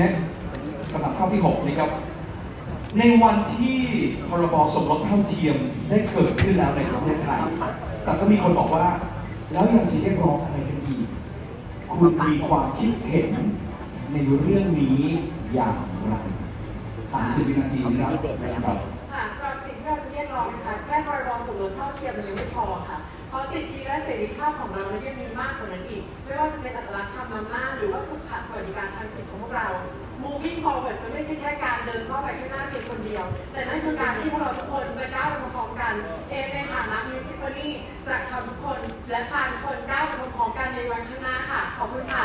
ฮะคำถาข้อที่6นะครับ ในวันที่พรบสมรสเท่าเทียมได้เกิดขึ้นแล้วในประเทศไทย แต่ก็มีคนบอกว่า แล้วอยางจะเรียกร้องอะไรกันดีคุณมีความคิดเห็นในเรื่องนี้อย่างไร 30 วินาทีนะครับสำหรับสิ่งที่เราจะเรียกร้องนะคะแค่พรบสมรสเท่าเทียมมันยังไม่พอค่ะ เพราะสิทธิและเสรีภาพของเรานั้ยังมีมากกว่านั้นอีก ไม่ว่าจะเป็นอัตลักษณ์ธรรม่า ม่าหรือว่าสุขสวัสดิการทางสิทธิของพวกเรา moving forward จะไม่ใช่แค่การเดินเข้าไปข้างหน้าเพียงคนเดียว แต่นั่นคือการที่พวกเราทุกคนจะก้าวไปพร้อมๆกัน เอในฐานะมิสซิฟานี่จะทำทุกคนและพาทุกคนก้าวไปพร้อมๆกันในวันข้างหน้าค่ะ ขอบคุณค่ะ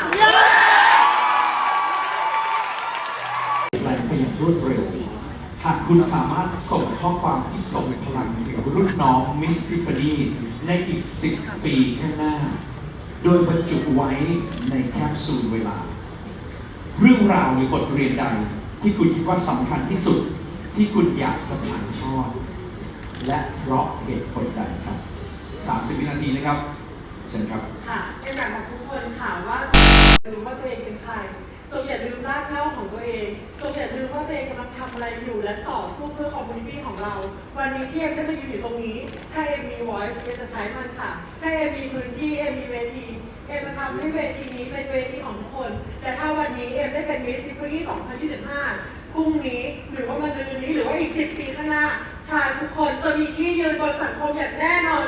แปลงไปอย่างรวดเร็ว หากคุณสามารถส่งข้อความที่ส่งพลังถึงรุ่นน้องมิสทิฟานีในอีก 10 ปีข้างหน้า โดยบรรจุไว้ในแคปซูลเวลา เรื่องราวหรือบทเรียนใดที่คุณคิดว่าสำคัญที่สุดที่คุณอยากจะถ่ายทอด และเพราะเหตุผลใดครับ 30 วินาทีนะครับ เชิญครับ ค่ะเอ็มอยากบอกทุกคนค่ะว่าจงลืมว่าตัวเองเป็นใครจงอย่าลืมรากเหง้าของตัวเองจงอย่าลืมว่าตัวเองกำลังทำอะไรอยู่และต่อสู้เพื่อคอมมูนิตี้ของเรา วันนี้ที่เอ็มได้มายืนอยู่ตรงนี้ voice เอ็มจะใช้มันค่ะ ถ้าเอ็มมีพื้นที่เอ็มมีเวที เอ็มจะทำให้เวทีนี้เป็นเวทีของทุกคน แต่ถ้าวันนี้เอ็มได้เป็นมิสซิฟฟี่2025พรุ่งนี้หรือว่ามันลืนนี้หรือว่าอีก 10 ปีข้างหน้าชายทุกคนจะมีที่ยืนบนสังคมอย่างแน่นอน